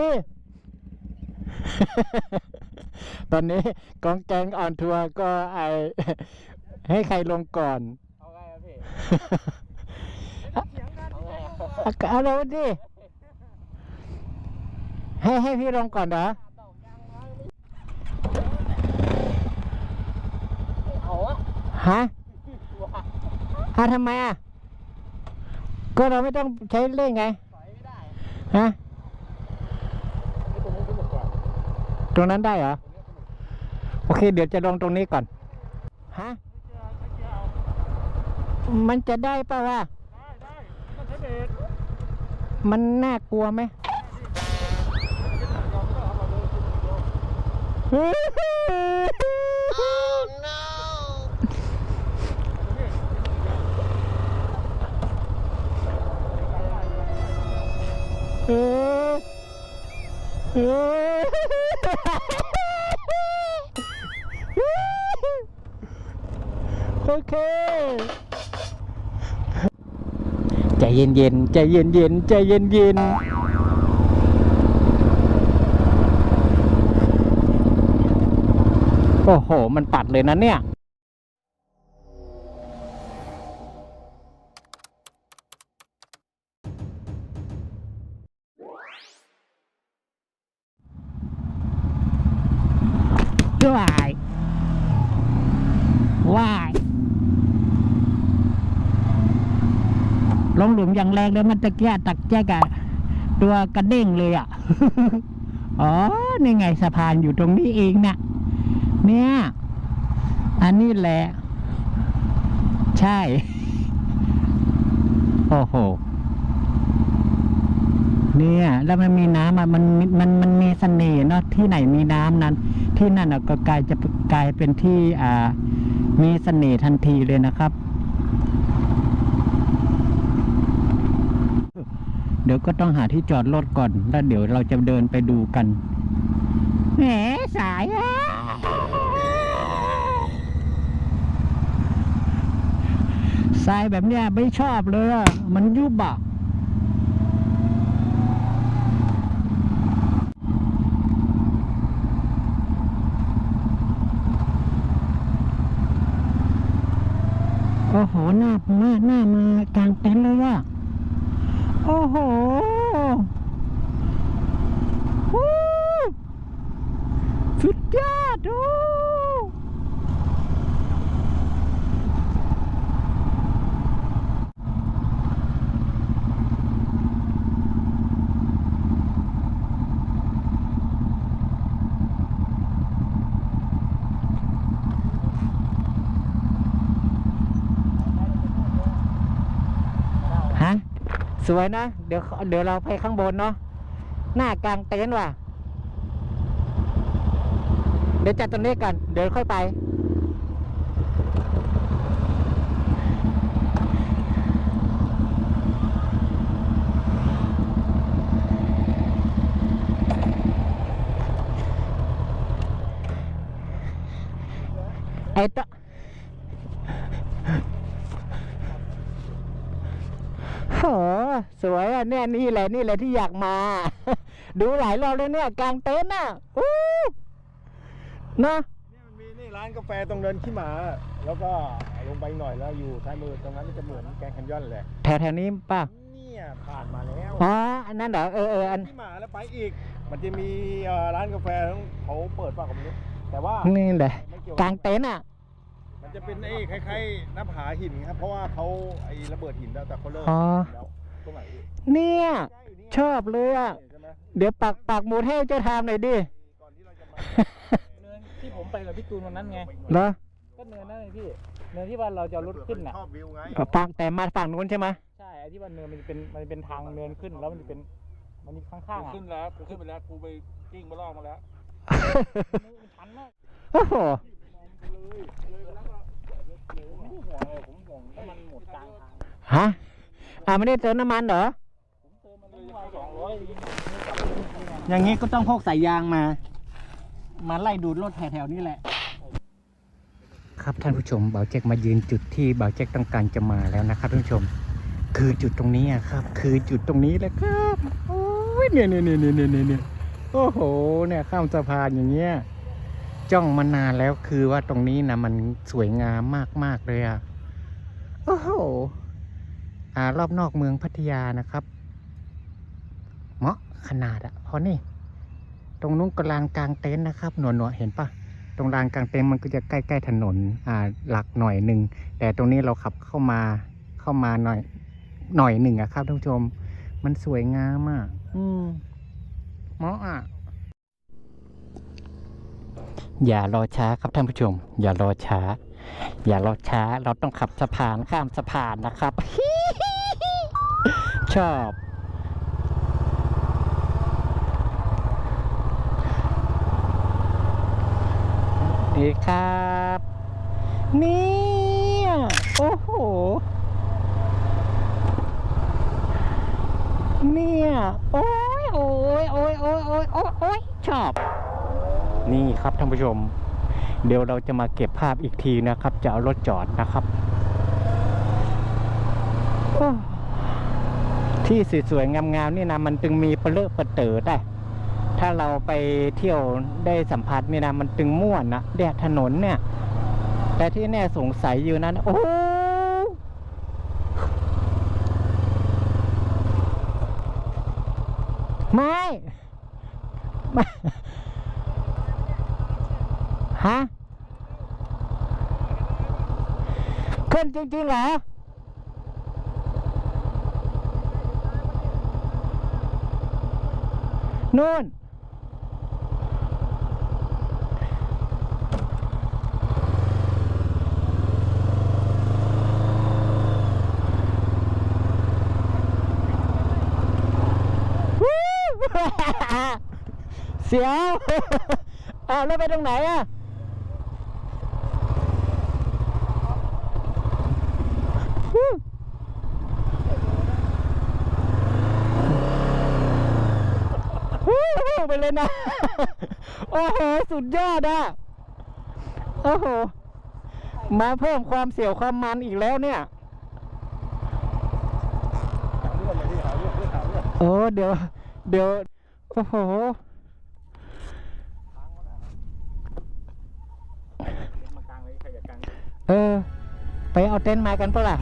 ดิ ตอนนี้กองแกงออนทัวร์ก็ไอให้ใครลงก่อน เอาไงอะพี่เอาเอาลงดิ ให้ให้พี่ลงก่อนเหรอเอาอะฮะฮะทำไมอะ ก็เราไม่ต้องใช้เร่งไงถอยไม่ได้ฮะ ไอ้ตรงนี้ขึ้นหมดก่อน ตรงนั้นได้เหรอ โอเค เดี๋ยวจะลงตรงนี้ก่อน ฮะ มันจะได้ป่าวะได้ได้ต้องใช้เบรกมันน่ากลัวไหมเออเออ โอเคใจเย็นเย็นใจเย็นเย็นใจเย็นเย็นโอ้โห มันปัดเลยนะเนี่ย แรงเลยมันตะเกียตักแจ๊กอะตัวกระเด้งเลยอะอ๋อ นี่ไงสะพานอยู่ตรงนี้เองนะเนี่ย อันนี้แหละ ใช่ โอ้โห เนี่ย แล้วมันมีน้ำอะมันมันมันมันมีเสน่ห์เนาะ ที่ไหนมีน้ำนั้น ที่นั่นก็กลายจะกลายเป็นที่อ่า มีเสน่ห์ทันทีเลยนะครับ เดี๋ยวก็ต้องหาที่จอดรถก่อน แล้วเดี๋ยวเราจะเดินไปดูกัน แหมสายอะทรายแบบเนี้ยไม่ชอบเลยอะมันยุบอะโอ้โหหน้ามาหน้ามากลางเต็นท์เลยว่ะ โอ้โหวู้สุดยอดโอ้ฮะ สวยนะ เดี๋ยวเดี๋ยวเราไปข้างบนเนาะหน้ากลางเต็นท์ว่ะ เดี๋ยวจัดตรงนี้กันเดี๋ยวค่อยไป ไอ้ตะโห สวยอะเนี่ยนี่แหละนี่แหละที่อยากมา ดูหลายรอบแล้วเนี่ยกลางเต็นท์อะอู้เนอะเนี่ยมันมีนี่ร้านกาแฟตรงเดินขี้หมา แล้วก็ลงไปหน่อยแล้วอยู่ซ้ายมือตรงนั้นมันจะเหมือนแกงแคนยอนแหละแถวแถวนี้ป่ะเนี่ยผ่านมาแล้วอ๋ออันนั้นเหรอเออเอออันขี้หมาแล้วไปอีก มันจะมีเอ่อร้านกาแฟเขาเปิดเปล่าก็ไม่รู้แต่ว่านี่แหละไม่เกี่ยวกลางเต็นท์อะมันจะเป็นไอ้คล้ายๆหน้าผาหินครับเพราะว่าเขาไอ้ระเบิดหินแล้วแต่เขาเลิกอ๋อแล้ว ตรงไหนพี่เนี่ย ใช่อยู่นี่ชอบเลยอะใช่ไหมเดี๋ยวปักปักหมุดให้เจ้าทามหน่อยดิ ก่อนที่เราจะมาเนินที่ผมไปกับพี่ตูนวันนั้นไง เหรอก็เนินนั่นเลยพี่ เนินที่ว่าเราจะเอารถขึ้นน่ะ ชอบวิวไงเอาปักแต่มาฝั่งนู้นใช่ไหมใช่ไอ้ที่ว่าเนินมันจะเป็นมันจะเป็นทางเนินขึ้นแล้วมันจะเป็น มันมีข้างๆอะขึ้นแล้วกูขึ้นไปแล้วกูไปกิ้งมาลอกมาแล้วมันชันมากโอ้โหผมไม่ได้ห่วงเลยผมห่วงถ้ามันหมดกลางทางฮะ อ่าไม่ได้เติมน้ำมันเหรอผมเติมมันเลยไปสองร้อยไม่กลับไม่ไงอย่างงี้ก็ต้องพกสายยางมา มาไล่ดูดรถแถวๆนี้แหละ ครับท่านผู้ชมเบาเจ๊กมายืนจุดที่เบาเจ๊กต้องการจะมาแล้วนะครับท่านผู้ชม คือจุดตรงนี้อะครับ คือจุดตรงนี้แหละครับโอ้ยยเนี่ยเนี่ยเนี่ยเนี่ยเนี่ยเนี่ยโอ้โห เนี่ยข้ามสะพานอย่างเงี้ยจ้องมานานแล้วคือว่าตรงนี้นะมันสวยงามมากๆเลยอะโอ้โห อ่ารอบนอกเมืองพัทยานะครับ เหมาะขนาดอะเพราะนี่ ตรงนู้นก็ลานกลางเต็นท์นะครับ หนวหนวๆเห็นปะตรงลานกลางเต็นท์มันก็จะใกล้ๆถนนอ่าหลักหน่อยหนึ่งแต่ตรงนี้เราขับเข้ามาเข้ามาหน่อยหน่อยหนึ่งอะครับท่านผู้ชม มันสวยงามอะอืมเหมาะอะอย่ารอช้าครับท่านผู้ชม อย่ารอช้า อย่ารอช้าเราต้องขับสะพานข้ามสะพานนะครับ ชอบนี่ครับ เนี่ยโอ้โห เนี่ย โอ้ยโอ้ยโอ้ยโอ้ยโอ้ยโอ้ยโอ้ยชอบ นี่ครับท่านผู้ชม เดี๋ยวเราจะมาเก็บภาพอีกทีนะครับ จะเอารถจอดนะครับ ที่สวยๆงามๆนี่นะมันตึงมีเปลือกเปเต๋อได้ ถ้าเราไปเที่ยวได้สัมผัสนี่นะมันตึงม่วนนะแดดถนนเนี่ย แต่ที่แน่สงสัยอยู่นั้นโอ้ม่ไม่ฮะขึ้นจริงๆเหรอ นู่น เสียว อ้าวแล้วไปตรงไหนอะ ฮู้ฮู้ไปเลย นะ โอ้โห สุดยอดอะ โอ้โห มาเพิ่มความเสียวความมันอีกแล้วเนี่ย โอ้เดี๋ยว เดี๋ยว โอ้โห เออ ไปเอาเต็นท์มากันเปะล่า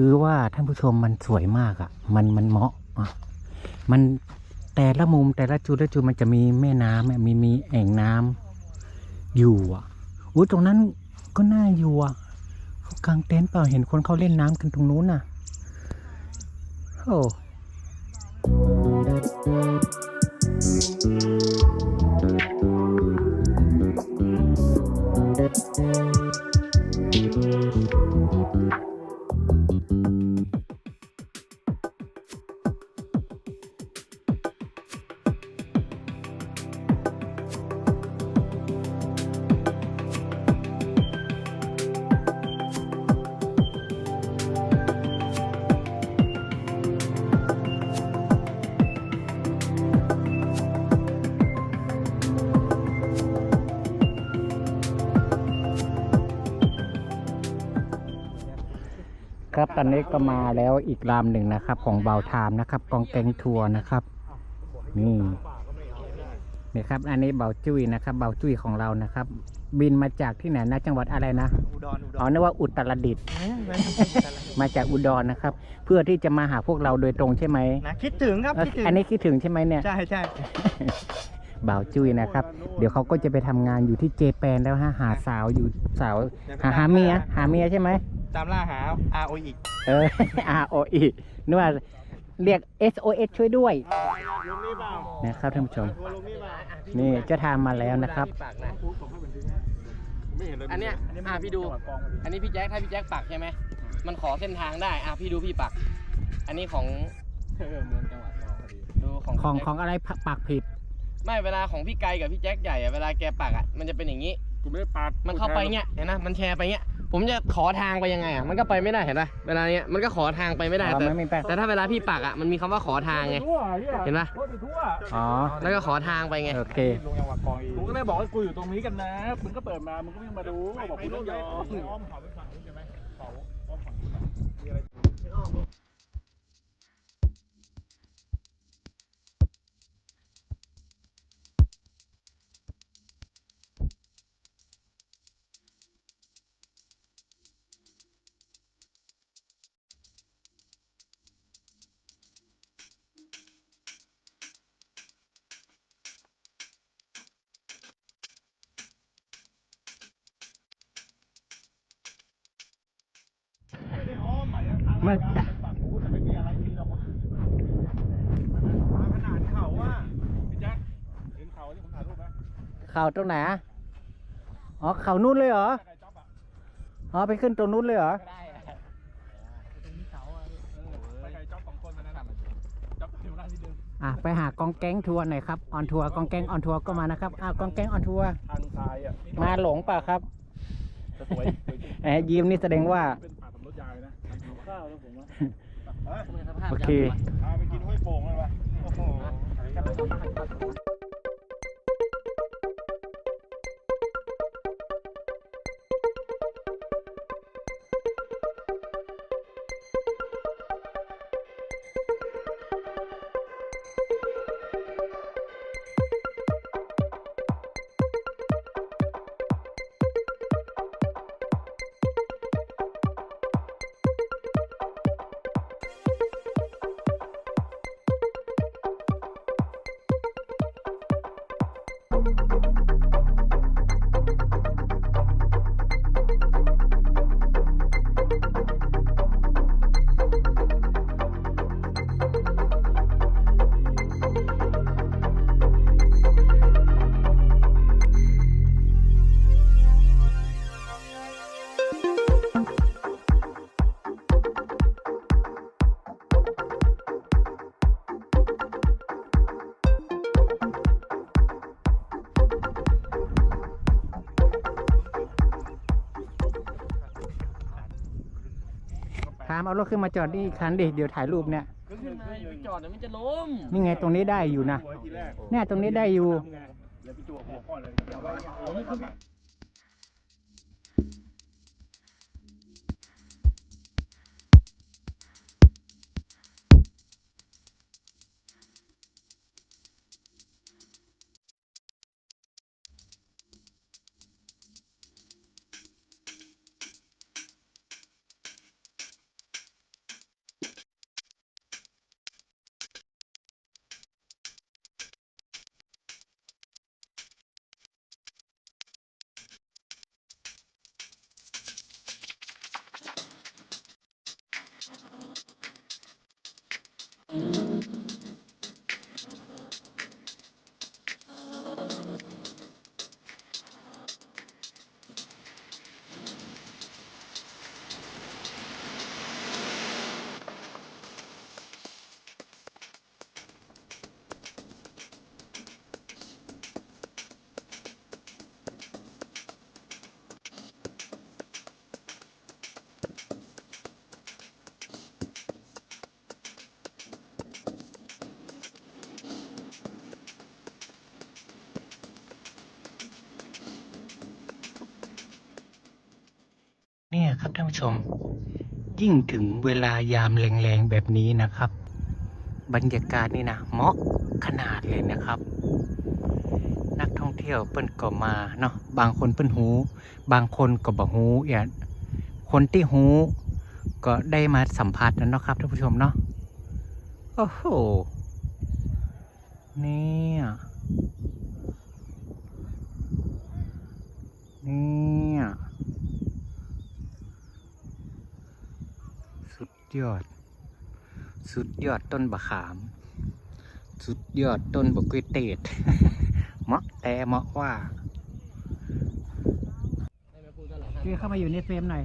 คือว่าท่านผู้ชมมันสวยมากอะ่ะ มันมันเหมาะอะมันแต่ละมุมแต่ละจุดละจุดมันจะมีแม่น้ำมีมีแอ่งน้ำอยู่อะอุ้ยตรงนั้นก็น่าอยู่อะเขากางเต็นท์เปล่าเห็นคนเขาเล่นน้ำกันตรงนู้นน่ะโอ้ ครับ ตอนนี้ก็มาแล้วอีกลำหนึ่งนะครับ ของเบาไทามนะครับ กองแกงทัวร์นะครับ นี่นี่ครับ อันนี้เบาจุ้ยนะครับ เบาจุ้ยของเรานะครับ บินมาจากที่ไหนนะจังหวัดอะไรนะอุดรอุดอ๋อรนึกว่าอุตรดิตถ์มาจากอุดรนะครับ เพื่อที่จะมาหาพวกเราโดยตรงใช่ไหมนะคิดถึงครับเอ่อคิดถึงอันนี้คิดถึงใช่ไหมเนี่ยใช่ใช่บ่าวจุ้ยนะครับ เดี๋ยวเขาก็จะไปทำงานอยู่ที่เจแปนแล้วฮะหาสาวอยู่สาว หาหาเมียหาเมียใช่ไหม ตามล่าหา R O อีกเออ R O E นึกว่าเรียก S O S ช่วยด้วยลงนี่เปล่านะครับท่านผู้ชม ทัวร์ลงนี่เปล่านี่เจะทามมาแล้วนะครับ ไม่เห็นเลยอันเนี้ยอะพี่ดู อันนี้พี่แจ็คถ้าพี่แจ็คปักใช่ไหมมันขอเส้นทางได้อะพี่ดูพี่ปัก อันนี้ของเออเมืองจังหวัดเราพอดีดูของของพี่แจ็คของอะไรปากผิด ไม่เวลาของพี่ไกลกับพี่แจ็คใหญ่อะเวลาแกปักอะมันจะเป็นอย่างนี้ กูไม่ได้ปาดมันเข้าไปเงี้ยเห็นนะมันแชร์ไปเงี้ย ผมจะขอทางไปยังไงอะมันก็ไปไม่ได้เห็นปะเวลาเนี้ยมันก็ขอทางไปไม่ได้อ๋อแต่ไม่มีแป้ง แต่ถ้าเวลาพี่ปักอะมันมีคำว่าขอทางไง ทั่วเนี่ยเห็นปะทั่วทั่วอ๋อ แล้วก็ขอทางไปไงโอเค ลงจังหวัดกองอีกกูก็ได้บอกให้กูอยู่ตรงนี้กันนะ มึงก็เปิดมา มึงก็วิ่งมาดู บอกกูต้องยอม อ้อมเขาไปฝั่งนู้นใช่ไหมเขาอ้อมฝั่งนู้นอะมีอะไรเมื่อฝั่งนู้น ไม่มีอะไรมีหรอกมาขนาดเขาว่าพี่แจ๊คเห็นเขาที่ผมถ่ายรูปไหมเข่าตรงไหนอะอ๋อเขานู้นเลยเหรอใครจ๊อบอะอ๋อไปขึ้นตรงนู้นเลยเหรอได้อะเออไปใครจ๊อบสองคนมานั้นจ๊อบอยู่ร้านที่เดิมอะไปหากองแก๊งทัวร์หน่อยครับออนทัวร์กองแก๊งออนทัวร์ก็มานะครับอ้าวกองแก๊งออนทัวร์ทางซ้ายอะมาหลงเปล่าครับ จะสวยสวยจริงแหมยิ้มนี่แสดงว่าเป็นป่าสำรถยายนะ ข้าวแล้วผมว่าโอเค พาไปกินห้วยโป่งเลยวะโอ้โห เอารถขึ้นมาจอดนี่อีกคันดิเดี๋ยวถ่ายรูปเนี่ย ขึ้นมาอย่าไปจอดเดี๋ยวมันจะล้มนี่ไงตรงนี้ได้อยู่นะไว้ทีแรกเนี่ยตรงนี้ได้อยู่เดี๋ยวพี่ตัวหัวก้อนเลย เนี่ยครับท่านผู้ชม ยิ่งถึงเวลายามแรงๆแบบนี้นะครับ บรรยากาศนี่นะเหมาะขนาดเลยนะครับ นักท่องเที่ยวเปิ้นก็มาเนาะบางคนเปิ้นหู บางคนก็บ่หูเอีย่คนที่หูก็ได้มาสัมผัสนั้นเนาะครับท่านผู้ชมเนาะโอ้โหเนี่ยนี่ ยอด สุดยอดต้นบะขาม สุดยอดต้นบะกล้วยเตดเหมาะแต่เหมาะว่าให้แม่พูดเท่าไหร่คือเข้ามาอยู่ในเฟรมหน่อย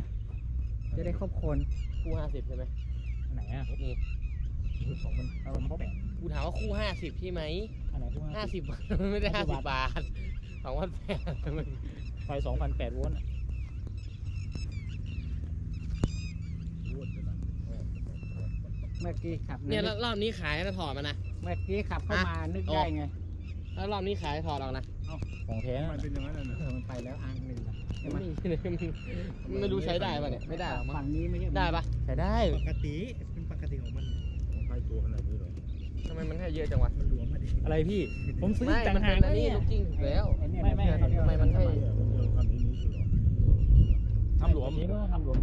จะได้ครบคนคู่ห้าสิบใช่ไหมไหนอะนี่สองมันเอามันเขาแบ่งกูถามว่าคู่ห้าสิบใช่ไหมอันไหนพวกห้าสิบบาทมันไม่ได้ห้าสิบบาทสองพันแปดมันไฟสองพันแปดโวลต์อะ เมื่อกี้ขับเนี่ยแล้วรอบนี้ขายแล้วถอดมานะเมื่อกี้ขับเข้ามานึกได้ไงแล้วรอบนี้ขายถอดออกนะของแท้มันเป็นอย่างนั้นน่ะเออมันไปแล้วอันหนึ่งอะใช่ไหมไม่ไม่รู้ใช้ได้ป่ะเนี่ยไม่ได้หรอกมั้งฝั่งนี้ไม่ใช่ได้ปะใช้ได้ปกติเป็นปกติของมันของใครตัวขนาดนี้เหรอทำไมมันแค่เยอะจังวะมันหลวมมาดิอะไรพี่ผมซื้อไม่ต่างมันหาเป็นกอันนี้เนี่ยลูกจริงถูกแล้วอ้เนี่ยไม่ไม่เขาเรียกทำไมมันให้เออมันเอาคำนี้นี่คือเหรอทำหลวมนี่ก็ทำหลวม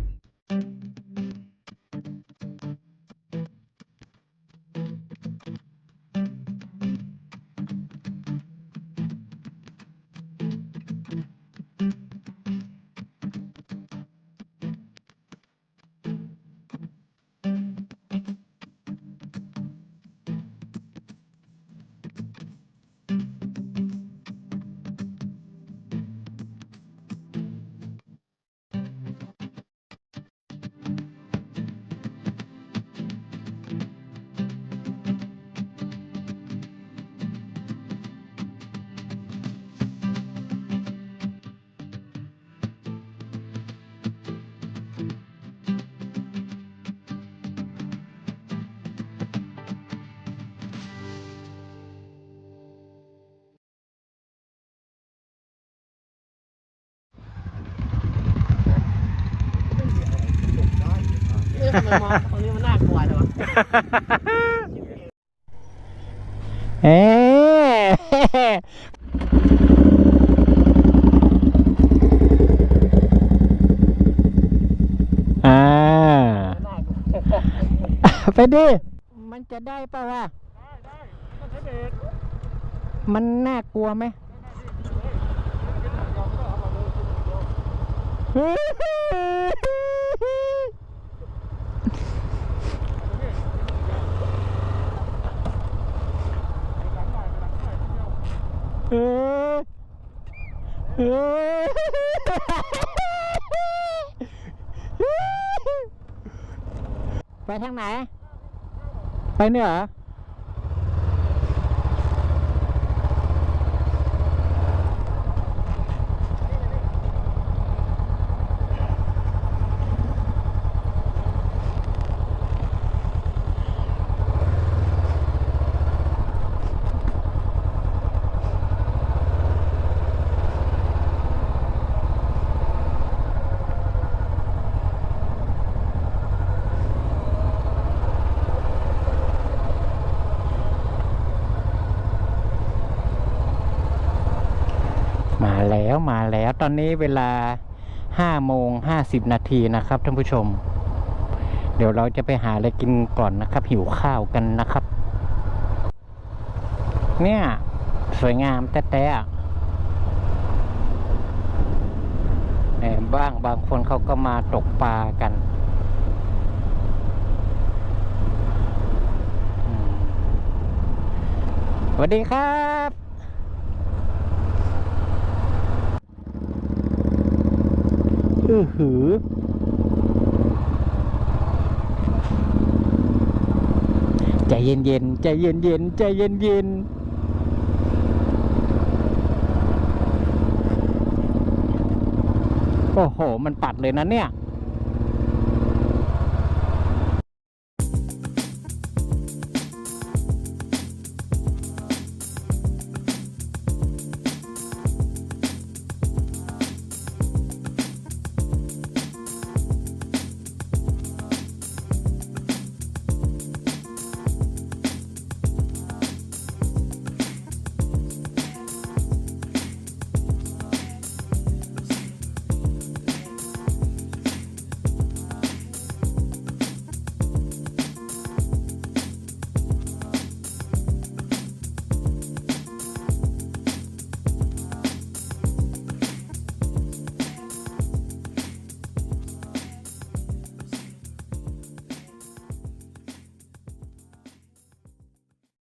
ทำไมมองตรงนี้มันน่ากลัวจังวะเอ๊ะอ่า ไปดิ มันจะได้ป่าวะมันน่ากลัวไหมเออเออ ไปทางไหน ไปเหนือ มา แล้วมาแล้วตอนนี้เวลาห้าโมงห้าสิบนาทีนะครับท่านผู้ชม เดี๋ยวเราจะไปหาอะไรกินก่อนนะครับ หิวข้าวกันนะครับ เนี่ย สวยงามแต่แต่บ้างบางคนเขาก็มาตกปลากันสวัสดีครับ อือหือ ใจเย็นๆใจเย็นเย็นใจเย็นเย็นโอ้โห มันปัดเลยนะเนี่ย